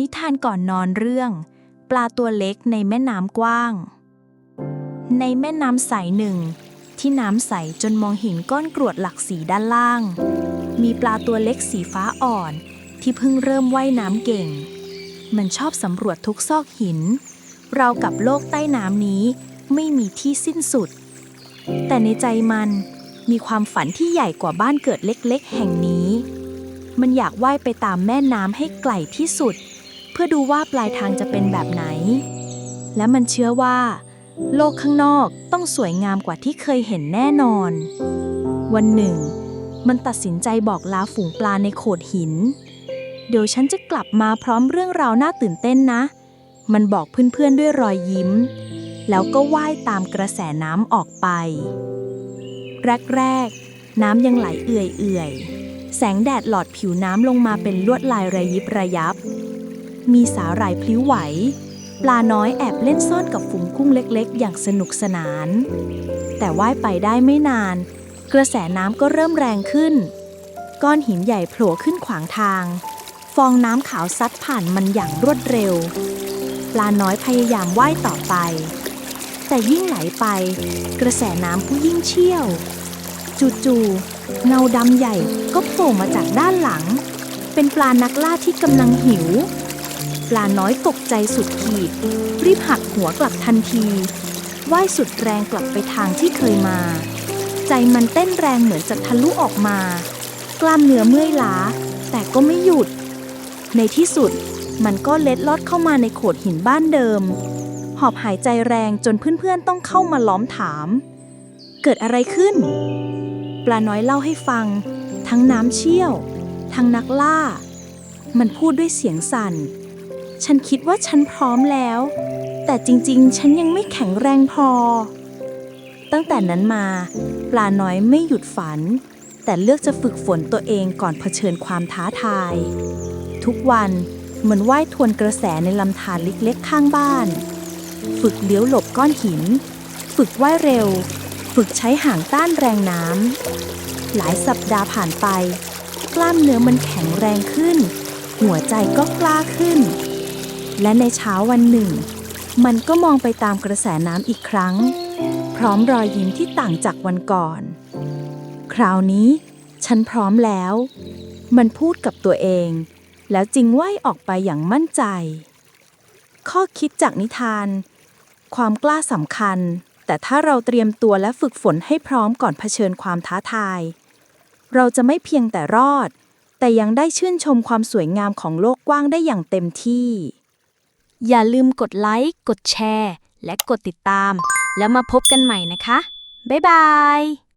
นิทานก่อนนอนเรื่อง ปลาตัวเล็กในแม่น้ำกว้าง ในแม่น้ำใสหนึ่ง ที่น้ำใสจนมองเห็นก้อนกรวดหลักสีด้านล่าง มีปลาตัวเล็กสีฟ้าอ่อน ที่เพิ่งเริ่มว่ายน้ำเก่ง มันชอบสำรวจทุกซอกหิน เรากับโลกใต้น้ำนี้ไม่มีที่สิ้นสุด แต่ในใจมันมีความฝันที่ใหญ่กว่าบ้านเกิดเล็กๆ แห่งนี้ มันอยากว่ายไปตามแม่น้ำให้ไกลที่สุด พื่อดูว่าปลายทางจะเป็นแบบไหน และมันเชื่อว่า โลกข้างนอกต้องสวยงามกว่าที่เคยเห็นแน่นอน วันหนึ่ง มันตัดสินใจบอกลาฝูงปลาในโขดหิน เดี๋ยวฉันจะกลับมาพร้อมเรื่องราวน่าตื่นเต้นนะ มันบอกเพื่อนๆด้วยรอยยิ้ม แล้วก็ว่ายตามกระแสน้ำออกไป แรกๆ น้ำยังไหลเอื่อยๆแสงแดดหลอดผิวน้ำลงมาเป็นลวดลายระยิบระยับ มีสาหร่ายพลิ้วไหว ปลาน้อยแอบเล่นซ่อนกับฝูงกุ้งเล็กๆ อย่างสนุกสนาน แต่ว่ายไปได้ไม่นาน กระแสน้ำก็เริ่มแรงขึ้น ก้อนหินใหญ่โผล่ขึ้นขวางทาง ฟองน้ำขาวซัดผ่านมันอย่างรวดเร็ว ปลาน้อยพยายามว่ายต่อไป แต่ยิ่งไหลไป กระแสน้ำก็ยิ่งเชี่ยวจู่ๆเงาดำใหญ่ก็โผล่มาจากด้านหลัง เป็นปลานักล่าที่กำลังหิว ปลาน้อยตกใจสุดขีด รีบหักหัวกลับทันทีว่ายสุดแรงกลับไปทางที่เคยมา ใจมันเต้นแรงเหมือนจะทะลุออกมา กล้ามเนื้อเมื่อยล้า แต่ก็ไม่หยุด ในที่สุดมันก็เล็ดลอดเข้ามาในโขดหินบ้านเดิม หอบหายใจแรงจนเพื่อนๆต้องเข้ามาล้อมถาม เกิดอะไรขึ้น ปลาน้อยเล่าให้ฟัง ทั้งน้ำเชี่ยว ทั้งนักล่า มันพูดด้วยเสียงสั่น ฉันคิดว่าฉันพร้อมแล้ว แต่จริงๆ ฉันยังไม่แข็งแรงพอ ตั้งแต่นั้นมา ปลาน้อยไม่หยุดฝัน แต่เลือกจะฝึกฝนตัวเองก่อนเผชิญความท้าทาย ทุกวันเหมือนว่ายทวนกระแสในลำธารเล็กๆ ข้างบ้าน ฝึกเลี้ยวหลบก้อนหิน ฝึกว่ายเร็ว ฝึกใช้หางต้านแรงน้ำหลายสัปดาห์ผ่านไป กล้ามเนื้อมันแข็งแรงขึ้น หัวใจก็กล้าขึ้น และในเช้าวันหนึ่ง มันก็มองไปตามกระแสน้ำอีกครั้ง พร้อมรอยยิ้มที่ต่างจากวันก่อน คราวนี้ ฉันพร้อมแล้ว มันพูดกับตัวเอง แล้วจึงว่ายออกไปอย่างมั่นใจ ข้อคิดจากนิทาน ความกล้าสำคัญ แต่ถ้าเราเตรียมตัวและฝึกฝนให้พร้อมก่อนเผชิญความท้าทาย เราจะไม่เพียงแต่รอดแต่ยังได้ชื่นชมความสวยงามของโลกกว้างได้อย่างเต็มที่ อย่าลืมกดไลค์ กดแชร์ และกดติดตาม แล้วมาพบกันใหม่นะคะ บ๊ายบาย